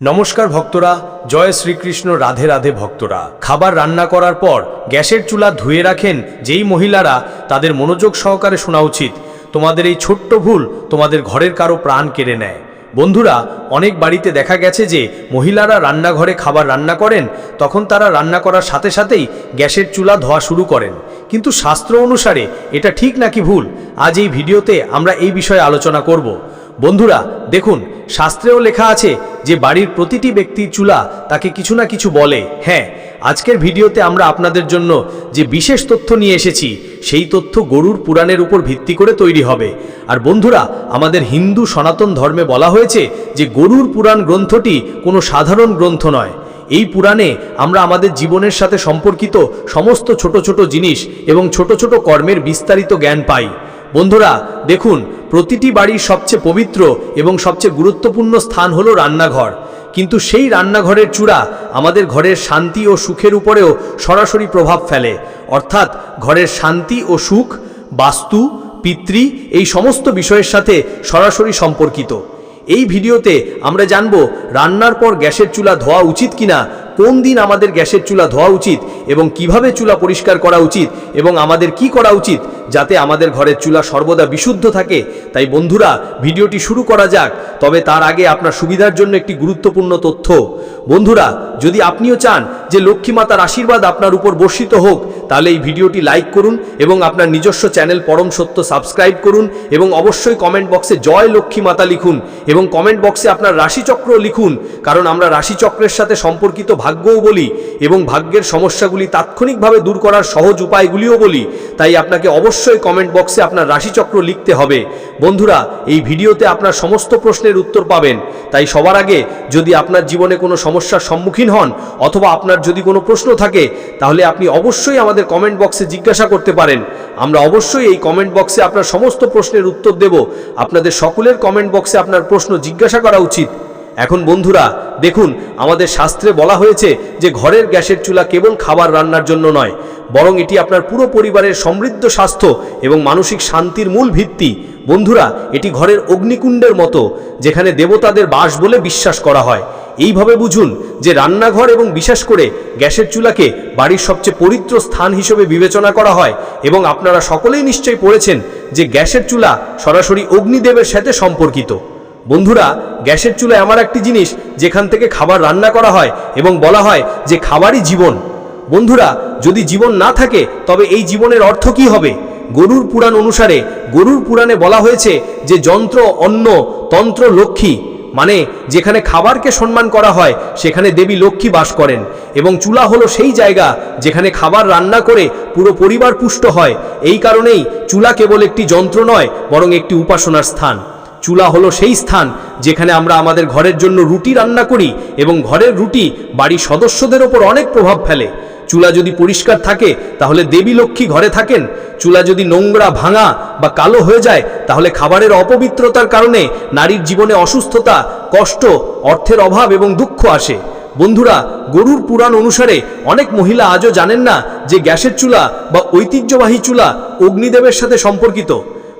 নমস্কার ভক্তরা, জয় শ্রীকৃষ্ণ, রাধে রাধে ভক্তরা। খাবার রান্না করার পর গ্যাসের চুলা ধুয়ে রাখেন যেই মহিলারা, তাদের মনোযোগ সহকারে শোনা উচিত। তোমাদের এই ছোট্ট ভুল তোমাদের ঘরের কারও প্রাণ কেড়ে নেয়। বন্ধুরা, অনেক বাড়িতে দেখা গেছে যে মহিলারা রান্নাঘরে খাবার রান্না করেন, তখন তারা রান্না করার সাথে সাথেই গ্যাসের চুলা ধোয়া শুরু করেন। কিন্তু শাস্ত্র অনুসারে এটা ঠিক নাকি ভুল? আজ এই ভিডিওতে আমরা এই বিষয়ে আলোচনা করব। বন্ধুরা, দেখুন, শাস্ত্রেও লেখা আছে যে বাড়ির প্রতিটি ব্যক্তির চুলা তাকে কিছু না কিছু বলে। হ্যাঁ আজকের ভিডিওতে আমরা আপনাদের জন্য যে বিশেষ তথ্য নিয়ে এসেছি, সেই তথ্য গরুর পুরাণের উপর ভিত্তি করে তৈরি হবে। আর বন্ধুরা, আমাদের হিন্দু সনাতন ধর্মে বলা হয়েছে যে গরুর পুরাণ গ্রন্থটি কোনো সাধারণ গ্রন্থ নয়। এই পুরাণে আমরা আমাদের জীবনের সাথে সম্পর্কিত সমস্ত ছোট ছোট জিনিস এবং ছোট ছোট কর্মের বিস্তারিত জ্ঞান পাই। বন্ধুরা, দেখুন, প্রতিটি বাড়ির সবচেয়ে পবিত্র এবং সবচেয়ে গুরুত্বপূর্ণ স্থান হলো রান্নাঘর। কিন্তু সেই রান্নাঘরের চূড়া আমাদের ঘরের শান্তি ও সুখের উপরেও সরাসরি প্রভাব ফেলে। অর্থাৎ ঘরের শান্তি ও সুখ, বাস্তু, পিতৃ এই সমস্ত বিষয়ের সাথে সরাসরি সম্পর্কিত। এই ভিডিওতে আমরা জানব, রান্নার পর গ্যাসের চুলা ধোয়া উচিত কিনা, কোন দিন আমাদের গ্যাসের চুলা ধোয়া উচিত এবং কীভাবে চুলা পরিষ্কার করা উচিত এবং আমাদের কি করা উচিত যাতে আমাদের ঘরের চুলা সর্বদা বিশুদ্ধ থাকে। তাই বন্ধুরা, ভিডিওটি শুরু করা যাক, তবে তার আগে আপনার সুবিধার জন্য একটি গুরুত্বপূর্ণ তথ্য। বন্ধুরা, যদি আপনিও চান যে লক্ষ্মী মাতার আশীর্বাদ আপনার উপর বর্ষিত হোক, তাহলে এই ভিডিওটি লাইক করুন এবং আপনার নিজস্ব চ্যানেল পরম সত্য সাবস্ক্রাইব করুন এবং অবশ্যই কমেন্ট বক্সে জয় লক্ষ্মী মাতা লিখুন এবং কমেন্ট বক্সে আপনার রাশিচক্র লিখুন, কারণ আমরা রাশিচক্রের সাথে সম্পর্কিত ভাগ্যও বলি এবং ভাগ্যের সমস্যাগুলি তাৎক্ষণিকভাবে দূর করার সহজ উপায়গুলিও বলি। তাই আপনাকে অবশ্যই কমেন্ট বক্সে আপনার রাশিচক্র লিখতে হবে। বন্ধুরা, এই ভিডিওতে আপনার সমস্ত প্রশ্নের উত্তর পাবেন। তাই সবার আগে যদি আপনার জীবনে কোনো সমস্যার সম্মুখীন হন অথবা আপনার যদি কোনো প্রশ্ন থাকে, তাহলে আপনি অবশ্যই আমাদের কমেন্ট বক্সে জিজ্ঞাসা করতে পারেন। আমরা অবশ্যই এই কমেন্ট বক্সে আপনার সমস্ত প্রশ্নের উত্তর দেব। আপনাদের সকলের কমেন্ট বক্সে আপনার প্রশ্ন জিজ্ঞাসা করা উচিত। এখন বন্ধুরা, দেখুন, আমাদের শাস্ত্রে বলা হয়েছে যে ঘরের গ্যাসের চুলা কেবল খাবার রান্নার জন্য নয়, বরং এটি আপনার পুরো পরিবারের সমৃদ্ধ স্বাস্থ্য এবং মানসিক শান্তির মূল ভিত্তি। বন্ধুরা, এটি ঘরের অগ্নিকুণ্ডের মতো, যেখানে দেবতাদের বাস বলে বিশ্বাস করা হয়। এইভাবে বুঝুন যে রান্নাঘর এবং বিশেষ করে গ্যাসের চুলাকে বাড়ির সবচেয়ে পবিত্র স্থান হিসেবে বিবেচনা করা হয় এবং আপনারা সকলেই নিশ্চয়ই পড়েছেন যে গ্যাসের চুলা সরাসরি অগ্নিদেবের সাথে সম্পর্কিত। বন্ধুরা, গ্যাসের চুলা এমন একটি জিনিস, যেখান থেকে খাবার রান্না করা হয় এবং বলা হয় যে খাবারই জীবন। বন্ধুরা, যদি জীবন না থাকে, তবে এই জীবনের অর্থ কি হবে? গরুর পুরাণ অনুসারে, গরুর পুরাণে বলা হয়েছে যে যন্ত্র অন্ন, তন্ত্র লক্ষ্মী। মানে যেখানে খাবারকে সম্মান করা হয়, সেখানে দেবী লক্ষ্মী বাস করেন। এবং চুলা হলো সেই জায়গা, যেখানে খাবার রান্না করে পুরো পরিবার পুষ্ট হয়। এই কারণেই চুলা কেবল একটি যন্ত্র নয়, বরং একটি উপাসনার স্থান। চুলা হলো সেই স্থান যেখানে আমরা আমাদের ঘরের জন্য রুটি রান্না করি এবং ঘরের রুটি বাড়ির সদস্যদের ওপর অনেক প্রভাব ফেলে। চুলা যদি পরিষ্কার থাকে, তাহলে দেবী লক্ষ্মী ঘরে থাকেন। চুলা যদি নোংরা, ভাঙা বা কালো হয়ে যায়, তাহলে খাবারের অপবিত্রতার কারণে নারীর জীবনে অসুস্থতা, কষ্ট, অর্থের অভাব এবং দুঃখ আসে। বন্ধুরা, গরুর পুরাণ অনুসারে অনেক মহিলা আজও জানেন না যে গ্যাসের চুলা বা ঐতিহ্যবাহী চুলা অগ্নিদেবের সাথে সম্পর্কিত।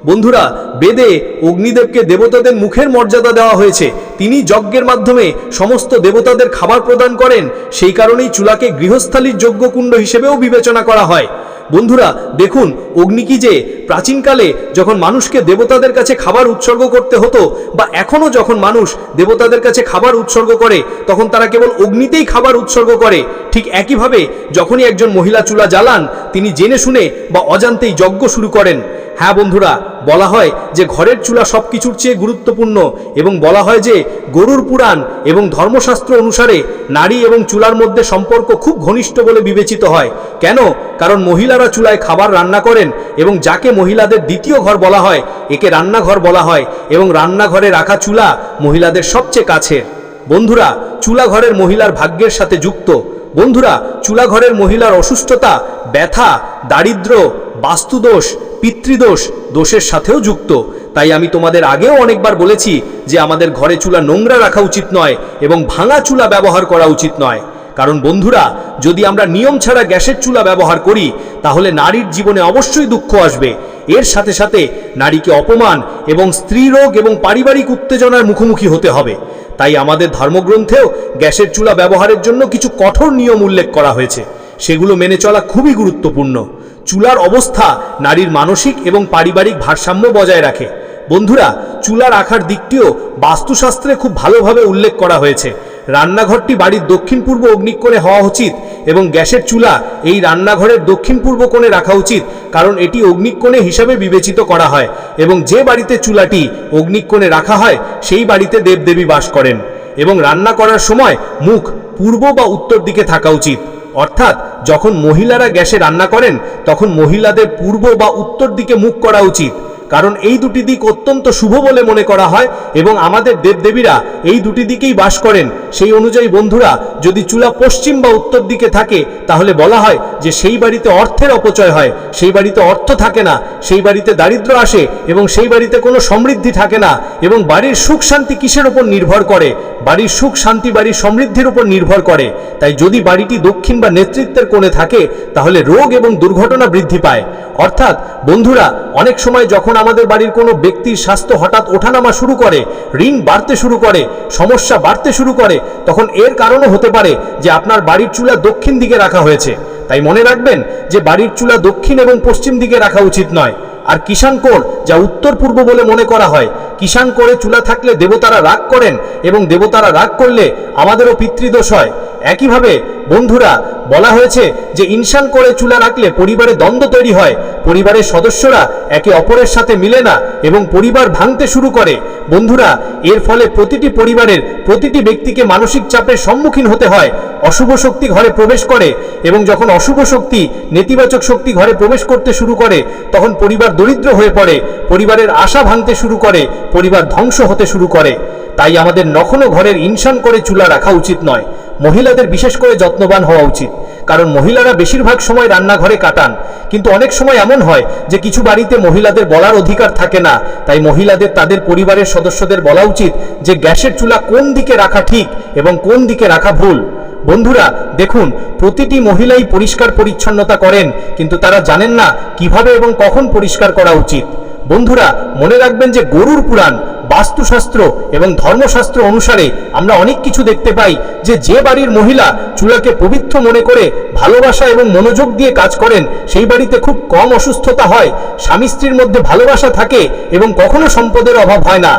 বন্ধুরা, বেদে অগ্নিদেবকে দেবতাদের মুখের মর্যাদা দেওয়া হয়েছে। তিনি যজ্ঞের মাধ্যমে সমস্ত দেবতাদের খাবার প্রদান করেন। সেই কারণেই চুলাকে গৃহস্থালীর যজ্ঞকুণ্ড হিসেবেও বিবেচনা করা হয়। বন্ধুরা, দেখুন, অগ্নি কি যে প্রাচীনকালে যখন মানুষকে দেবতাদের কাছে খাবার উৎসর্গ করতে হতো বা এখনও যখন মানুষ দেবতাদের কাছে খাবার উৎসর্গ করে, তখন তারা কেবল অগ্নিতেই খাবার উৎসর্গ করে। ঠিক একইভাবে, যখনই একজন মহিলা চুলা জ্বালান, তিনি জেনে শুনে বা অজান্তেই যজ্ঞ শুরু করেন। হ্যাঁ বন্ধুরা, বলা হয় যে ঘরের চুলা সব কিছুর চেয়ে গুরুত্বপূর্ণ এবং বলা হয় যে গরুর পুরাণ এবং ধর্মশাস্ত্র অনুসারে নারী এবং চুলার মধ্যে সম্পর্ক খুব ঘনিষ্ঠ বলে বিবেচিত হয়। কেন? কারণ মহিলারা চুলায় খাবার রান্না করেন এবং যাকে মহিলাদের দ্বিতীয় ঘর বলা হয়, একে রান্নাঘর বলা হয় এবং রান্নাঘরে রাখা চুলা মহিলাদের সবচেয়ে কাছের। বন্ধুরা চুলা ঘরের মহিলার ভাগ্যের সাথে যুক্ত। বন্ধুরা, চুলাঘরের মহিলার অসুস্থতা, ব্যথা, দারিদ্র, বাস্তুদোষ পিতৃদোষ, দোষের সাথেও যুক্ত। তাই আমি তোমাদের আগেও অনেকবার বলেছি যে আমাদের ঘরে চুলা নোংরা রাখা উচিত নয় এবং ভাঙা চুলা ব্যবহার করা উচিত নয়। কারণ বন্ধুরা, যদি আমরা নিয়ম ছাড়া গ্যাসের চুলা ব্যবহার করি, তাহলে নারীর জীবনে অবশ্যই দুঃখ আসবে। এর সাথে সাথে নারীকে অপমান এবং স্ত্রী রোগ এবং পারিবারিক উত্তেজনার মুখোমুখি হতে হবে। তাই আমাদের ধর্মগ্রন্থেও গ্যাসের চুলা ব্যবহারের জন্য কিছু কঠোর নিয়ম উল্লেখ করা হয়েছে। সেগুলো মেনে চলা খুবই গুরুত্বপূর্ণ। চুলার অবস্থা নারীর মানসিক এবং পারিবারিক ভারসাম্য বজায় রাখে। বন্ধুরা চুলা রাখার দিকটিও বাস্তুশাস্ত্রে খুব ভালোভাবে উল্লেখ করা হয়েছে। রান্নাঘরটি বাড়ির দক্ষিণ পূর্ব অগ্নিকোণে হওয়া উচিত এবং গ্যাসের চুলা এই রান্নাঘরের দক্ষিণ পূর্ব কোণে রাখা উচিত, কারণ এটি অগ্নিকোণে হিসাবে বিবেচিত করা হয় এবং যে বাড়িতে চুলাটি অগ্নিকোণে রাখা হয়, সেই বাড়িতে দেবদেবী বাস করেন। এবং রান্না করার সময় মুখ পূর্ব বা উত্তর দিকে থাকা উচিত। অর্থাৎ যখন মহিলারা গ্যাসে রান্না করেন, তখন মহিলাদের পূর্ব বা উত্তর দিকে মুখ করা উচিত। কারণ এই দুটি দিক অত্যন্ত শুভ বলে মনে করা হয় এবং আমাদের দেবদেবীরা এই দুটি দিকেই বাস করেন। সেই অনুযায়ী বন্ধুরা, যদি চুলা পশ্চিম বা উত্তর দিকে থাকে, তাহলে বলা হয় যে সেই বাড়িতে অর্থের অপচয় হয়, সেই বাড়িতে অর্থ থাকে না, সেই বাড়িতে দারিদ্র আসে এবং সেই বাড়িতে কোনো সমৃদ্ধি থাকে না এবং বাড়ির সুখ শান্তি কিসের উপর নির্ভর করে? বাড়ির সুখ শান্তি বাড়ির সমৃদ্ধির উপর নির্ভর করে। তাই যদি বাড়িটি দক্ষিণ বা নেতৃত্বের কোণে থাকে, তাহলে রোগ এবং দুর্ঘটনা বৃদ্ধি পায়। অর্থাৎ বন্ধুরা, অনেক সময় যখন আমাদের বাড়ির কোনো ব্যক্তির স্বাস্থ্য হঠাৎ ওঠানামা শুরু করে, ঋণ বাড়তে শুরু করে, সমস্যা বাড়তে শুরু করে, তখন এর কারণও হতে পারে যে আপনার বাড়ির চুলা দক্ষিণ দিকে রাখা হয়েছে। তাই মনে রাখবেন যে বাড়ির চুলা দক্ষিণ এবং পশ্চিম দিকে রাখা উচিত নয়। আর কিষাণ কোর যা উত্তর পূর্ব বলে মনে করা হয়, কিষাণ কোরে চুলা থাকলে দেবতারা রাগ করেন এবং দেবতারা রাগ করলে আমাদেরও পিতৃদোষ হয়। একইভাবে বন্ধুরা, বলা হয়েছে যে ইনসান করে চুলা রাখলে পরিবারে দ্বন্দ্ব তৈরি হয়। পরিবারের সদস্যরা একে অপরের সাথে মিলে না এবং পরিবার ভাঙতে শুরু করে। বন্ধুরা, এর ফলে প্রতিটি পরিবারের প্রতিটি ব্যক্তিকে মানসিক চাপের সম্মুখীন হতে হয়। অশুভ শক্তি ঘরে প্রবেশ করে এবং যখন অশুভ শক্তি, নেতিবাচক শক্তি ঘরে প্রবেশ করতে শুরু করে, তখন পরিবার দরিদ্র হয়ে পড়ে, পরিবারের আশা ভাঙতে শুরু করে, পরিবার ধ্বংস হতে শুরু করে। তাই আমাদের নখনো ঘরের ইনসান করে চুলা রাখা উচিত নয়। মহিলাদের বিশেষ করে যত্নবান হওয়া উচিত। কারণ মহিলারা বেশিরভাগ সময় রান্নাঘরে কাটান। কিন্তু অনেক সময় এমন হয় যে কিছু বাড়িতে মহিলাদের বলার অধিকার থাকে না। তাই মহিলাদের তাদের পরিবারের সদস্যদের বলা উচিত যে গ্যাসের চুলা কোন দিকে রাখা ঠিক এবং কোন দিকে রাখা ভুল। বন্ধুরা, দেখুন, প্রতিটি মহিলাই পরিষ্কার পরিচ্ছন্নতা করেন, কিন্তু তারা জানেন না কীভাবে এবং কখন পরিষ্কার করা উচিত। বন্ধুরা, মনে রাখবেন যে গরুর পুরাণ বাস্তুশাস্ত্র এবং ধর্মশাস্ত্র অনুসারে আমরা অনেক কিছু দেখতে পাই যে যে বাড়ির মহিলা চুলাকে পবিত্র মনে করে ভালোবাসা এবং মনোযোগ দিয়ে কাজ করেন, সেই বাড়িতে খুব কম অসুস্থতা হয়, স্বামী স্ত্রীর মধ্যে ভালোবাসা থাকে এবং কখনো সম্পদের অভাব হয় না।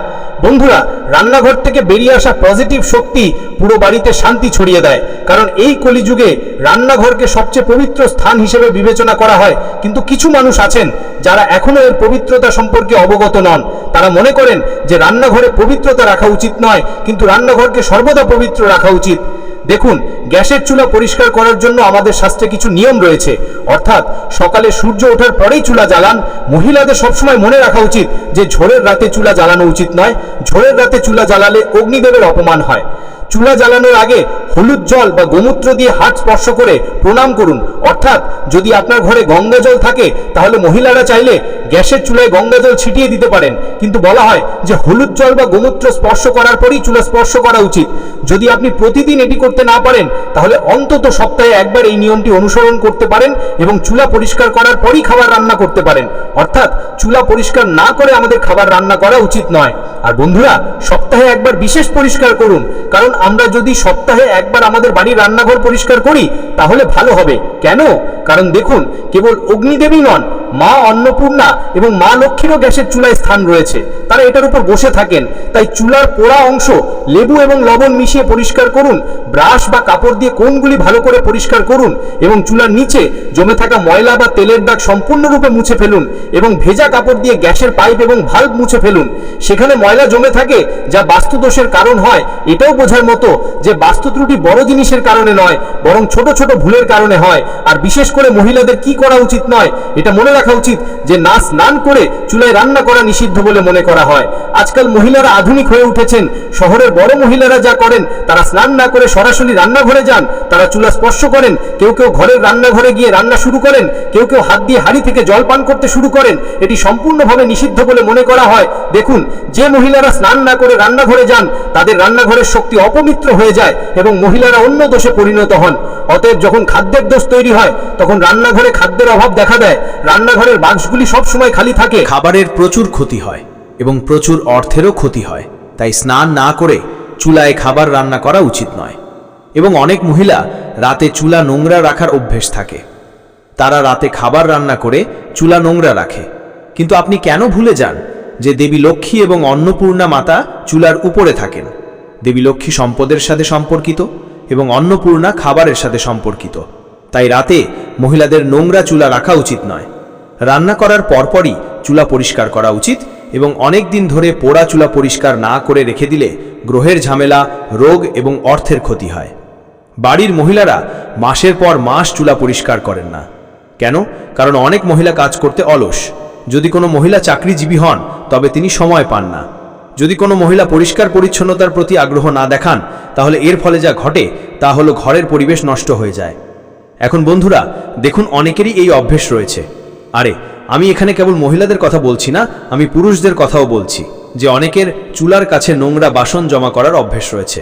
বন্ধুরা, রান্নাঘর থেকে বেরিয়ে আসা পজিটিভ শক্তি পুরো বাড়িতে শান্তি ছড়িয়ে দেয়, কারণ এই কলিযুগে রান্নাঘরকে সবচেয়ে পবিত্র স্থান হিসেবে বিবেচনা করা হয়। কিন্তু কিছু মানুষ আছেন যারা এখনও এর পবিত্রতা সম্পর্কে অবগত নন। তারা মনে করেন যে রান্নাঘরে পবিত্রতা রাখা উচিত নয়, কিন্তু রান্নাঘরকে সর্বদা পবিত্র রাখা উচিত। দেখুন, গ্যাসের চুলা পরিষ্কার করার জন্য আমাদের শাস্ত্রে কিছু নিয়ম রয়েছে। অর্থাৎ, সকালে সূর্য ওঠার পরেই চুলা জ্বালান। মহিলাদের সবসময় মনে রাখা উচিত যে ঝোরের রাতে চুলা জ্বালানো উচিত নয়। ঝোরের রাতে চুলা জ্বালালে অগ্নিদেবের অপমান হয়। চুলা জ্বালানোর আগে হলুদ জল বা গোমূত্র দিয়ে হাত স্পর্শ করে প্রণাম করুন। অর্থাৎ যদি আপনার ঘরে গঙ্গা জল থাকে, তাহলে মহিলারা চাইলে গ্যাসের চুলায় গঙ্গা জল ছিটিয়ে দিতে পারেন। কিন্তু বলা হয় যে হলুদ জল বা গোমূত্র স্পর্শ করার পরেই চুলা স্পর্শ করা উচিত। যদি আপনি প্রতিদিন এটি করতে না পারেন, তাহলে অন্তত সপ্তাহে একবার এই নিয়মটি অনুসরণ করতে পারেন এবং চুলা পরিষ্কার করার পরই খাবার রান্না করতে পারেন। অর্থাৎ চুলা পরিষ্কার না করে আমাদের খাবার রান্না করা উচিত নয়। আর বন্ধুরা, সপ্তাহে একবার বিশেষ পরিষ্কার করুন, কারণ আমরা যদি সপ্তাহে একবার আমাদের বাড়ির রান্নাঘর পরিষ্কার করি, তাহলে ভালো হবে। কেন? কারণ দেখুন, কেবল অগ্নিদেবী নন মা অন্নপূর্ণা এবং মা লক্ষ্মীরও গ্যাসের চুলায় স্থান রয়েছে। তারা এটার উপর বসে থাকেন। তাই চুলার পোড়া অংশ, লেবু এবং লবণ মিশিয়ে পরিষ্কার করুন। ব্রাশ বা কাপড় দিয়ে কোনগুলি ভালো করে পরিষ্কার করুন এবং চুলার নিচে জমে থাকা ময়লা বা তেলের দাগ সম্পূর্ণরূপে মুছে ফেলুন এবং ভেজা কাপড় দিয়ে গ্যাসের পাইপ এবং ভাল্ব মুছে ফেলুন। সেখানে ময়লা জমে থাকে, যা বাস্তুদোষের কারণ হয়। এটাও বোঝার মতো যে বাস্তু ত্রুটি বড় জিনিসের কারণে নয়, বরং ছোট ছোট ভুলের কারণে হয়। আর বিশেষ করে মহিলাদের কি করা উচিত নয়, এটা মনে রাখা উচিত যে না স্নান করে চুলায় রান্না করা নিষিদ্ধ বলে মনে করা হয়। আজকাল মহিলারা আধুনিক হয়ে উঠেছেন। শহরের বড় মহিলারা যা করেন, তারা স্নান না করে সরাসরি রান্নাঘরে যান, তারা চুলা স্পর্শ করেন, কেউ কেউ ঘরের রান্নাঘরে গিয়ে রান্না শুরু করেন, কেউ কেউ হাত দিয়ে হাড়ি থেকে জল পান করতে শুরু করেন। এটি সম্পূর্ণভাবে নিষিদ্ধ বলে মনে করা হয়। দেখুন, যে মহিলারা স্নান না করে রান্নাঘরে যান, তাদের রান্নাঘরের শক্তি অপবিত্র হয়ে যায় এবং মহিলারা অন্য দোষে পরিণত হন। অতএব যখন খাদ্যের দোষ তৈরি হয়, তখন রান্নাঘরে খাদ্যের অভাব দেখা দেয়। রান্নাঘরের বাক্সগুলি সবসময় খালি থাকে। খাবারের প্রচুর ক্ষতি হয় এবং প্রচুর অর্থেরও ক্ষতি হয়। তাই স্নান না করে চুলায় খাবার রান্না করা উচিত নয়। এবং অনেক মহিলা রাতে চুলা নোংরা রাখার অভ্যেস থাকে। তারা রাতে খাবার রান্না করে চুলা নোংরা রাখে। কিন্তু আপনি কেন ভুলে যান যে দেবী লক্ষ্মী এবং অন্নপূর্ণা মাতা চুলার উপরে থাকেন? দেবী লক্ষ্মী সম্পদের সাথে সম্পর্কিত এবং অন্নপূর্ণা খাবারের সাথে সম্পর্কিত। তাই রাতে মহিলাদের নোংরা চুলা রাখা উচিত নয়। রান্না করার পরপরই চুলা পরিষ্কার করা উচিত এবং অনেক দিন ধরে পোড়া চুলা পরিষ্কার না করে রেখে দিলে গ্রহের ঝামেলা, রোগ এবং অর্থের ক্ষতি হয়। বাড়ির মহিলারা মাসের পর মাস চুলা পরিষ্কার করেন না। কেন? কারণ অনেক মহিলা কাজ করতে অলস। যদি কোনো মহিলা চাকরিজীবী হন, তবে তিনি সময় পান না। যদি কোনো মহিলা পরিষ্কার পরিচ্ছন্নতার প্রতি আগ্রহ না দেখান, তাহলে এর ফলে যা ঘটে, তা হলো ঘরের পরিবেশ নষ্ট হয়ে যায়। এখন বন্ধুরা, দেখুন অনেকেরই এই অভ্যেস রয়েছে। আরে, আমি এখানে কেবল মহিলাদের কথা বলছি না, আমি পুরুষদের কথাও বলছি, যে অনেকের চুলার কাছে নোংরা বাসন জমা করার অভ্যেস রয়েছে।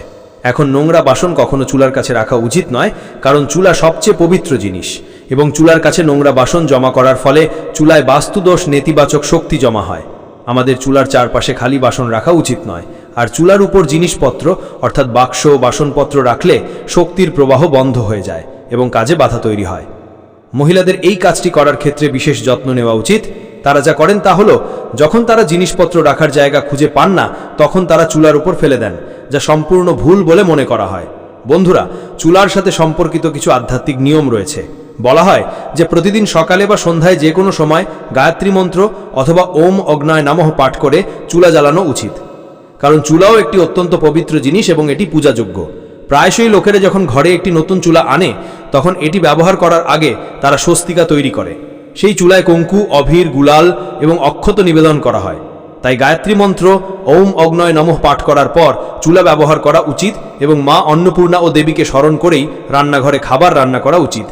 এখন নোংরা বাসন কখনো চুলার কাছে রাখা উচিত নয়, কারণ চুলা সবচেয়ে পবিত্র জিনিস, এবং চুলার কাছে নোংরা বাসন জমা করার ফলে চুলায় বাস্তুদোষ নেতিবাচক শক্তি জমা হয়। আমাদের চুলার চারপাশে খালি বাসন রাখা উচিত নয়, আর চুলার উপর জিনিসপত্র, অর্থাৎ বাক্স বাসনপত্র রাখলে শক্তির প্রবাহ বন্ধ হয়ে যায়, এবং কাজে বাধা তৈরি হয়। মহিলাদের এই কাজটি করার ক্ষেত্রে বিশেষ যত্ন নেওয়া উচিত। তারা যা করেন তা হলো, যখন তারা জিনিসপত্র রাখার জায়গা খুঁজে পান না, তখন তারা চুলার উপর ফেলে দেন, যা সম্পূর্ণ ভুল বলে মনে করা হয়। বন্ধুরা, চুলার সাথে সম্পর্কিত কিছু আধ্যাত্মিক নিয়ম রয়েছে। বলা হয় যে প্রতিদিন সকালে বা সন্ধ্যায় যে কোনো সময় গায়ত্রী মন্ত্র অথবা ওম অগ্নয় নামহ পাঠ করে চুলা জ্বালানো উচিত। কারণ চুলাও একটি অত্যন্ত পবিত্র জিনিস এবং এটি পূজাযোগ্য। প্রায়শই লোকেরা যখন ঘরে একটি নতুন চুলা আনে, তখন এটি ব্যবহার করার আগে তারা স্বস্তিকা তৈরি করে। সেই চুলায় কঙ্কু, অভীর, গুলাল এবং অক্ষত নিবেদন করা হয়। তাই গায়ত্রী মন্ত্র, ওম অগ্নয় নমঃ পাঠ করার পর চুলা ব্যবহার করা উচিত এবং মা অন্নপূর্ণা ও দেবীকে স্মরণ করেই রান্নাঘরে খাবার রান্না করা উচিত।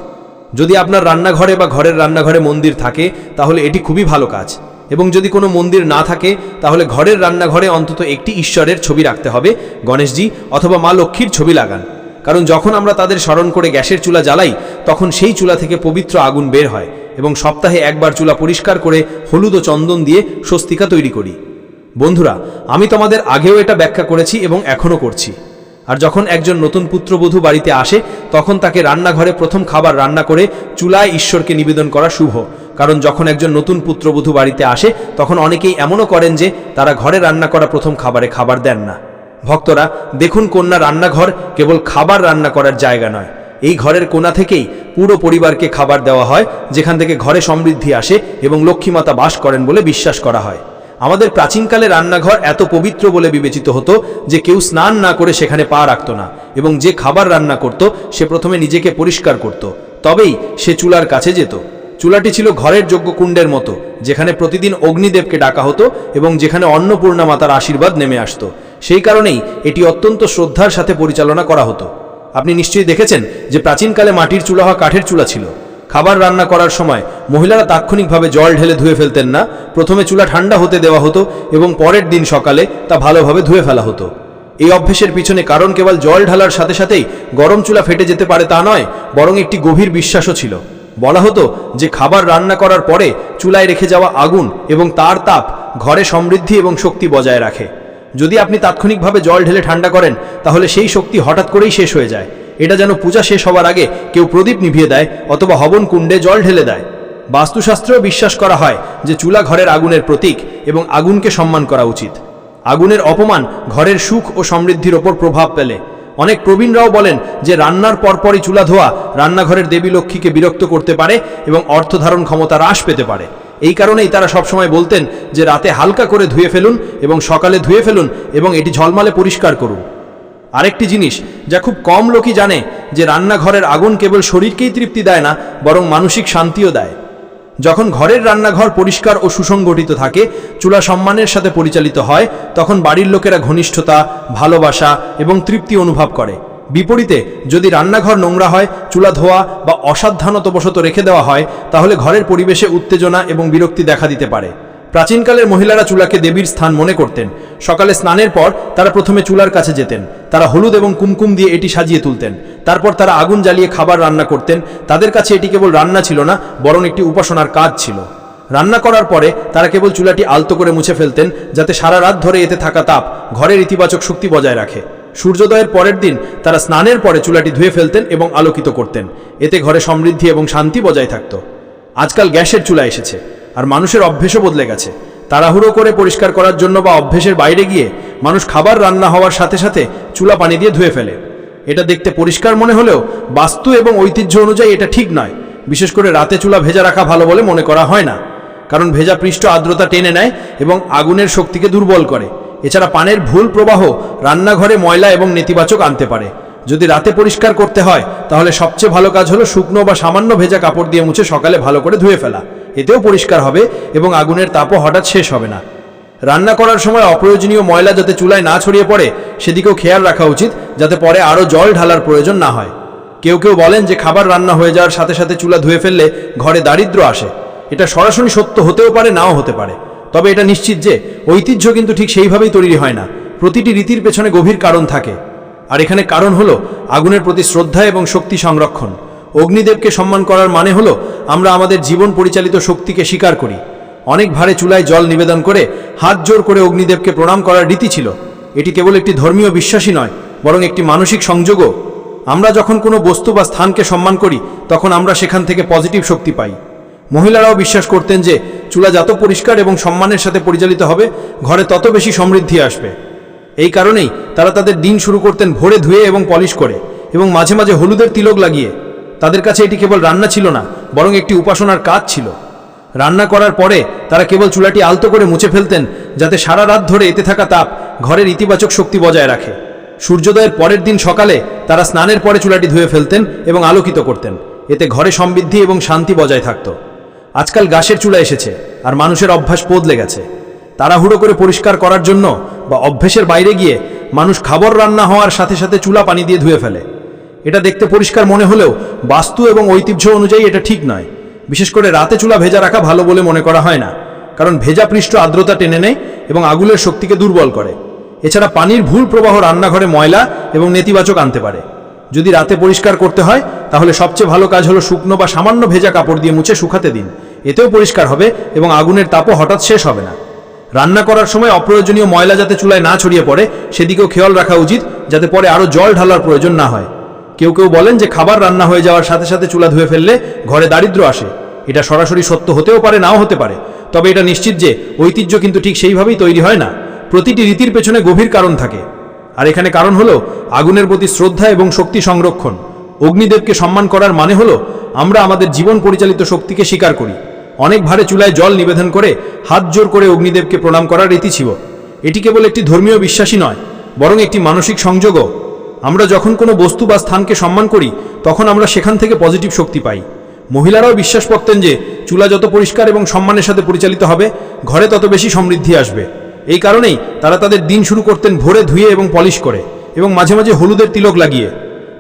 যদি আপনার রান্নাঘরে বা ঘরের রান্নাঘরে মন্দির থাকে, তাহলে এটি খুবই ভালো কাজ। এবং যদি কোনো মন্দির না থাকে, তাহলে ঘরের রান্নাঘরে অন্তত একটি ঈশ্বরের ছবি রাখতে হবে, গণেশজি, অথবা মা লক্ষ্মীর ছবি লাগান। কারণ যখন আমরা তাদের স্মরণ করে গ্যাসের চুলা জ্বালাই, তখন সেই চুলা থেকে পবিত্র আগুন বের হয় এবং সপ্তাহে একবার চুলা পরিষ্কার করে হলুদ ও চন্দন দিয়ে স্বস্তিকা তৈরি করি। বন্ধুরা, আমি তোমাদের আগেও এটা ব্যাখ্যা করেছি এবং এখনও করছি। আর যখন একজন নতুন পুত্রবধূ বাড়িতে আসে, তখন তাকে রান্নাঘরে প্রথম খাবার রান্না করে চুলায় ঈশ্বরকে নিবেদন করা শুভ। কারণ যখন একজন নতুন পুত্রবধূ বাড়িতে আসে, তখন অনেকেই এমনও করেন যে তারা ঘরে রান্না করা প্রথম খাবারে খাবার দেন না। ভক্তরা, দেখুন কন্যা, রান্নাঘর কেবল খাবার রান্না করার জায়গা নয়। এই ঘরের কোণা থেকেই পুরো পরিবারকে খাবার দেওয়া হয়, যেখান থেকে ঘরে সমৃদ্ধি আসে এবং লক্ষ্মীমাতা বাস করেন বলে বিশ্বাস করা হয়। আমাদের প্রাচীনকালে রান্নাঘর এত পবিত্র বলে বিবেচিত হতো যে কেউ স্নান না করে সেখানে পা রাখত না এবং যে খাবার রান্না করত, সে প্রথমে নিজেকে পরিষ্কার করত। তবেই সে চুলার কাছে যেত। চুলাটি ছিল ঘরের যোগ্য কুণ্ডের মতো, যেখানে প্রতিদিন অগ্নিদেবকে ডাকা হতো এবং যেখানে অন্নপূর্ণা মাতার আশীর্বাদ নেমে আসতো। সেই কারণেই এটি অত্যন্ত শ্রদ্ধার সাথে পরিচালনা করা হতো। আপনি নিশ্চয়ই দেখেছেন যে প্রাচীনকালে মাটির চুলা হওয়া কাঠের চুলা ছিল। খাবার রান্না করার সময় মহিলারা তাৎক্ষণিকভাবে জল ঢেলে ধুয়ে ফেলতেন না, প্রথমে চুলা ঠান্ডা হতে দেওয়া হতো এবং পরের দিন সকালে তা ভালোভাবে ধুয়ে ফেলা হতো। এই অভ্যেসের পিছনে কারণ কেবল জল ঢালার সাথে সাথেই গরম চুলা ফেটে যেতে পারে তা নয়, বরং একটি গভীর বিশ্বাসও ছিল। বলা হতো যে খাবার রান্না করার পরে চুলায় রেখে যাওয়া আগুন এবং তার তাপ ঘরে সমৃদ্ধি এবং শক্তি বজায় রাখে। যদি আপনি তাৎক্ষণিকভাবে জল ঢেলে ঠান্ডা করেন, তাহলে সেই শক্তি হঠাৎ করেই শেষ হয়ে যায়। এটা যেন পূজা শেষ হওয়ার আগে কেউ প্রদীপ নিভিয়ে দেয় অথবা হবন কুণ্ডে জল ঢেলে দেয়। বাস্তুশাস্ত্রেও বিশ্বাস করা হয় যে চুলা ঘরের আগুনের প্রতীক এবং আগুনকে সম্মান করা উচিত। আগুনের অপমান ঘরের সুখ ও সমৃদ্ধির ওপর প্রভাব ফেলে। অনেক প্রবীণরাও বলেন যে রান্নার পরপরই চুলা ধোয়া রান্নাঘরের দেবী লক্ষ্মীকে বিরক্ত করতে পারে এবং অর্থধারণ ক্ষমতা হ্রাস পেতে পারে। এই কারণেই তারা সবসময় বলতেন যে রাতে হালকা করে ধুয়ে ফেলুন এবং সকালে ধুয়ে ফেলুন এবং এটি ঝলমালে পরিষ্কার করুন। আরেকটি জিনিস যা খুব কম লোকই জানে যে রান্নাঘরের আগুন কেবল শরীরকেই তৃপ্তি দেয় না, বরং মানসিক শান্তিও দেয়। যখন ঘরের রান্নাঘর পরিষ্কার ও সুসংগঠিত থাকে, চুলা সম্মানের সাথে পরিচালিত হয়, তখন বাড়ির লোকেরা ঘনিষ্ঠতা, ভালোবাসা এবং তৃপ্তি অনুভব করে। বিপরীতে, যদি রান্নাঘর নোংরা হয়, চুলা ধোয়া বা অসাবধানতবশত রেখে দেওয়া হয়, তাহলে ঘরের পরিবেশে উত্তেজনা এবং বিরক্তি দেখা দিতে পারে। প্রাচীনকালের মহিলারা চুলাকে দেবীর স্থান মনে করতেন। সকালে স্নানের পর তারা প্রথমে চুলার কাছে যেতেন। তারা হলুদ এবং কুমকুম দিয়ে এটি সাজিয়ে তুলতেন। তারপর তারা আগুন জ্বালিয়ে খাবার রান্না করতেন। তাদের কাছে এটি কেবল রান্না ছিল না, বরং একটি উপাসনার কাজ ছিল। রান্না করার পরে তারা কেবল চুলাটি আলতো করে মুছে ফেলতেন, যাতে সারা রাত ধরে এতে থাকা তাপ ঘরের ইতিবাচক শক্তি বজায় রাখে। সূর্যোদয়ের পরের দিন তারা স্নানের পরে চুলাটি ধুয়ে ফেলতেন এবং আলোকিত করতেন। এতে ঘরে সমৃদ্ধি এবং শান্তি বজায় থাকত। আজকাল গ্যাসের চুলা এসেছে। আর মানুষের অভ্যেসও বদলে গেছে। তাড়াহুড়ো করে পরিষ্কার করার জন্য বা অভ্যেসের বাইরে গিয়ে মানুষ খাবার রান্না হওয়ার সাথে সাথে চুলা পানি দিয়ে ধুয়ে ফেলে। এটা দেখতে পরিষ্কার মনে হলেও বাস্তু এবং ঐতিহ্য অনুযায়ী এটা ঠিক নয়। বিশেষ করে রাতে চুলা ভেজা রাখা ভালো বলে মনে করা হয় না। কারণ ভেজা পৃষ্ঠ আর্দ্রতা টেনে নেয় এবং আগুনের শক্তিকে দুর্বল করে। এছাড়া পানের ভুল প্রবাহ রান্নাঘরে ময়লা এবং নেতিবাচক আনতে পারে। যদি রাতে পরিষ্কার করতে হয়, তাহলে সবচেয়ে ভালো কাজ হলো শুকনো বা সামান্য ভেজা কাপড় দিয়ে মুছে সকালে ভালো করে ধুয়ে ফেলা। এতেও পরিষ্কার হবে এবং আগুনের তাপও হঠাৎ শেষ হবে না। রান্না করার সময় অপ্রয়োজনীয় ময়লা যাতে চুলায় না ছড়িয়ে পড়ে, সেদিকেও খেয়াল রাখা উচিত যাতে পরে আরও জল ঢালার প্রয়োজন না হয়। কেউ কেউ বলেন যে খাবার রান্না হয়ে যাওয়ার সাথে সাথে চুলা ধুয়ে ফেললে ঘরে দারিদ্র আসে। এটা সরাসরি সত্য হতেও পারে, নাও হতে পারে। তবে এটা নিশ্চিত যে ঐতিহ্য কিন্তু ঠিক সেইভাবেই তৈরি হয় না। প্রতিটি রীতির পেছনে গভীর কারণ থাকে। আর এখানে কারণ হলো আগুনের প্রতি শ্রদ্ধা এবং শক্তি সংরক্ষণ। অগ্নিদেবকে সম্মান করার মানে হলো, আমরা আমাদের জীবন পরিচালিত শক্তিকে স্বীকার করি। অনেক ভারে চুলায় জল নিবেদন করে হাত জোর করে অগ্নিদেবকে প্রণাম করার রীতি ছিল। এটি কেবল একটি ধর্মীয় বিশ্বাসই নয়, বরং একটি মানসিক সংযোগও। আমরা যখন কোনো বস্তু বা স্থানকে সম্মান করি, তখন আমরা সেখান থেকে পজিটিভ শক্তি পাই। মহিলারাও বিশ্বাস করতেন যে, চুলা যত পরিষ্কার এবং সম্মানের সাথে পরিচালিত হবে, ঘরে তত বেশি সমৃদ্ধি আসবে। এই কারণেই তারা তাদের দিন শুরু করতেন ভোরে ধুয়ে এবং পলিশ করে, এবং মাঝে মাঝে হলুদের তিলক লাগিয়ে। তাদের কাছে এটি কেবল রান্না ছিল না, বরং একটি উপাসনার কাজ ছিল। রান্না করার পরে তারা কেবল চুলাটি আলতো করে মুছে ফেলতেন, যাতে সারা রাত ধরে এতে থাকা তাপ ঘরের ইতিবাচক শক্তি বজায় রাখে। সূর্যোদয়ের পরের দিন সকালে তারা স্নানের পরে চুলাটি ধুয়ে ফেলতেন এবং আলোকিত করতেন। এতে ঘরে সমৃদ্ধি এবং শান্তি বজায় থাকত। আজকাল গাছের চুলা এসেছে, আর মানুষের অভ্যাস বদলে গেছে। তাড়াহুড়ো করে পরিষ্কার করার জন্য বা অভ্যেসের বাইরে গিয়ে মানুষ খাবার রান্না হওয়ার সাথে সাথে চুলা পানি দিয়ে ধুয়ে ফেলে। এটা দেখতে পরিষ্কার মনে হলেও বাস্তু এবং ঐতিহ্য অনুযায়ী এটা ঠিক নয়। বিশেষ করে রাতে চুলা ভেজা রাখা ভালো বলে মনে করা হয় না, কারণ ভেজা পৃষ্ঠ আর্দ্রতা টেনে নেয় এবং আগুনের শক্তিকে দুর্বল করে। এছাড়া পানির ভুল প্রবাহ রান্নাঘরে ময়লা এবং নেতিবাচক আনতে পারে। যদি রাতে পরিষ্কার করতে হয়, তাহলে সবচেয়ে ভালো কাজ হলো শুকনো বা সামান্য ভেজা কাপড় দিয়ে মুছে শুকাতে দিন। এতেও পরিষ্কার হবে এবং আগুনের তাপও হঠাৎ শেষ হবে না। রান্না করার সময় অপ্রয়োজনীয় ময়লা যাতে চুলায় না ছড়িয়ে পড়ে, সেদিকেও খেয়াল রাখা উচিত, যাতে পরে আরও জল ঢালার প্রয়োজন না হয়। কেউ কেউ বলেন যে খাবার রান্না হয়ে যাওয়ার সাথে সাথে চুলা ধুয়ে ফেললে ঘরে দারিদ্র আসে। এটা সরাসরি সত্য হতেও পারে, নাও হতে পারে। তবে এটা নিশ্চিত যে ঐতিহ্য কিন্তু ঠিক সেইভাবেই তৈরি হয় না। প্রতিটি রীতির পেছনে গভীর কারণ থাকে। আর এখানে কারণ হলো আগুনের প্রতি শ্রদ্ধা এবং শক্তি সংরক্ষণ। অগ্নিদেবকে সম্মান করার মানে হলো আমরা আমাদের জীবন পরিচালিত শক্তিকে স্বীকার করি। অনেক ভারে চুলায় জল নিবেদন করে হাত জোর করে অগ্নিদেবকে প্রণাম করার রীতি ছিল। এটি কেবল একটি ধর্মীয় বিশ্বাসী নয়, বরং একটি মানসিক সংযোগও। আমরা যখন কোনো বস্তু বা স্থানকে সম্মান করি, তখন আমরা সেখান থেকে পজিটিভ শক্তি পাই। মহিলারাও বিশ্বাস করতেন যে, চুলা যত পরিষ্কার এবং সম্মানের সাথে পরিচালিত হবে, ঘরে তত বেশি সমৃদ্ধি আসবে। এই কারণেই তারা তাদের দিন শুরু করতেন ভোরে ধুয়ে এবং পলিশ করে, এবং মাঝে মাঝে হলুদের তিলক লাগিয়ে।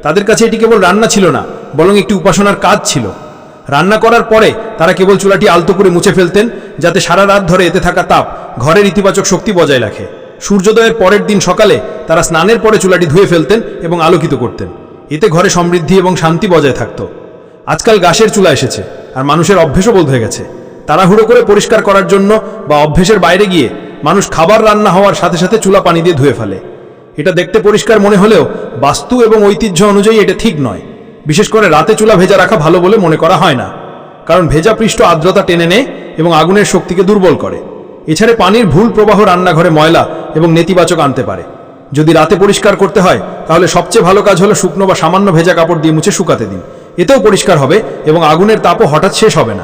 তাদের কাছে এটি কেবল রান্না ছিল না, বরং একটি উপাসনার কাজ ছিল। রান্না করার পরে তারা কেবল চুলাটি আলতো করে মুছে ফেলতেন, যাতে সারা রাত ধরে এতে থাকা তাপ ঘরের ইতিবাচক শক্তি বজায় রাখে। সূর্যোদয়ের পরের দিন সকালে তারা স্নানের পরে চুলাটি ধুয়ে ফেলতেন এবং আলোকিত করতেন। এতে ঘরে সমৃদ্ধি এবং শান্তি বজায় থাকত। আজকাল গাছের চুলা এসেছে আর মানুষের অভ্যেসও বোধ হয়ে গেছে। তাড়াহুড়ো করে পরিষ্কার করার জন্য বা অভ্যেসের বাইরে গিয়ে মানুষ খাবার রান্না হওয়ার সাথে সাথে চুলা পানি দিয়ে ধুয়ে ফেলে। এটা দেখতে পরিষ্কার মনে হলেও বাস্তু এবং ঐতিহ্য অনুযায়ী এটা ঠিক নয়। বিশেষ করে রাতে চুলা ভেজা রাখা ভালো বলে মনে করা হয় না। কারণ ভেজা পৃষ্ঠ আর্দ্রতা টেনে নেয় এবং আগুনের শক্তিকে দুর্বল করে। এছাড়া পানির ভুল প্রবাহ রান্নাঘরে ময়লা এবং নেতিবাচক আনতে পারে। যদি রাতে পরিষ্কার করতে হয়, তাহলে সবচেয়ে ভালো কাজ হলো শুকনো বা সামান্য ভেজা কাপড় দিয়ে মুছে শুকাতে দিন। এতেও পরিষ্কার হবে এবং আগুনের তাপও হঠাৎ শেষ হবে না।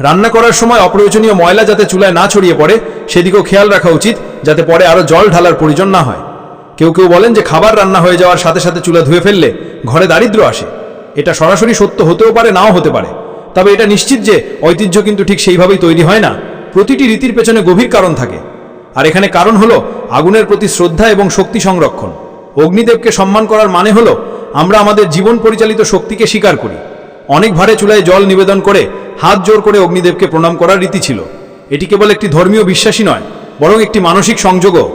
রান্না করার সময় অপ্রয়োজনীয় ময়লা যাতে চুলায় না ছড়িয়ে পড়ে, সেদিকেও খেয়াল রাখা উচিত, যাতে পরে আরও জল ঢালার প্রয়োজন না হয়। কেউ কেউ বলেন যে খাবার রান্না হয়ে যাওয়ার সাথে সাথে চুলা ধুয়ে ফেললে ঘরে দারিদ্র আসে। এটা সরাসরি সত্য হতেও পারে, নাও হতে পারে। তবে এটা নিশ্চিত যে ঐতিহ্য কিন্তু ঠিক সেইভাবেই তৈরি হয় না। প্রতিটি রীতির পেছনে গভীর কারণ থাকে। আর এখানে কারণ হলো আগুনের প্রতি শ্রদ্ধা এবং শক্তি সংরক্ষণ। অগ্নিদেবকে সম্মান করার মানে হলো আমরা আমাদের জীবন পরিচালিত শক্তিকে স্বীকার করি। অনেক ভারে চুলায় জল নিবেদন করে হাত জোর করে অগ্নিদেবকে প্রণাম করার রীতি ছিল। এটি কেবল একটি ধর্মীয় বিশ্বাসই নয়, বরং একটি মানসিক সংযোগও।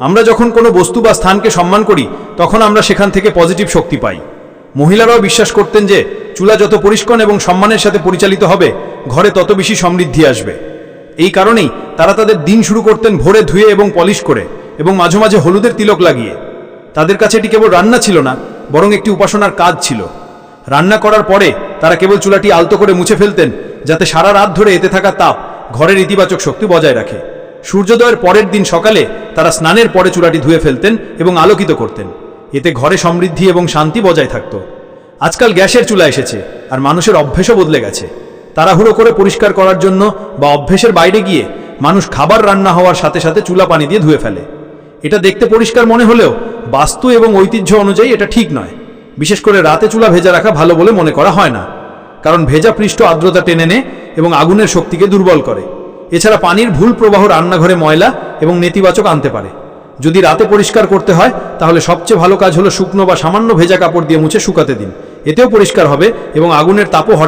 আমরা যখন কোনো বস্তু বা স্থানকে সম্মান করি, তখন আমরা সেখান থেকে পজিটিভ শক্তি পাই। মহিলারাও বিশ্বাস করতেন যে চুলা যত পরিষ্কার এবং সম্মানের সাথে পরিচালিত হবে, ঘরে তত বেশি সমৃদ্ধি আসবে। এই কারণেই তারা তাদের দিন শুরু করতেন ভোরে ধুয়ে এবং পলিশ করে এবং মাঝে মাঝে হলুদের তিলক লাগিয়ে। তাদের কাছে এটি কেবল রান্না ছিল না, বরং একটি উপাসনার কাজ ছিল। রান্না করার পরে তারা কেবল চুলাটি আলতো করে মুছে ফেলতেন, যাতে সারা রাত ধরে এতে থাকা তাপ ঘরের ইতিবাচক শক্তি বজায় রাখে। সূর্যোদয়ের পরের দিন সকালে তারা স্নানের পরে চুলাটি ধুয়ে ফেলতেন এবং আলোকিত করতেন। এতে ঘরে সমৃদ্ধি এবং শান্তি বজায় থাকত। আজকাল গ্যাসের চুলা এসেছে, আর মানুষের অভ্যেসও বদলে গেছে। তাড়াহুড়ো করে পরিষ্কার করার জন্য বা অভ্যেসের বাইরে গিয়ে মানুষ খাবার রান্না হওয়ার সাথে সাথে চুলা পানি দিয়ে ধুয়ে ফেলে। এটা দেখতে পরিষ্কার মনে হলেও বাস্তু এবং ঐতিহ্য অনুযায়ী এটা ঠিক নয়। বিশেষ করে রাতে চুলা ভেজা রাখা ভালো বলে মনে করা হয় না। কারণ ভেজা পৃষ্ঠ আর্দ্রতা টেনে নেয় এবং আগুনের শক্তিকে দুর্বল করে। এছাড়া পানির ভুল প্রবাহ রান্নাঘরে ময়লা এবং নেতিবাচক আনতে পারে। যদি রাতে পরিষ্কার করতে হয়, তাহলে সবচেয়ে ভালো কাজ হলো শুকনো বা সামান্য ভেজা কাপড় দিয়ে মুছে শুকাতে দিন। এতেও পরিষ্কার হবে এবং আগুনের তাপও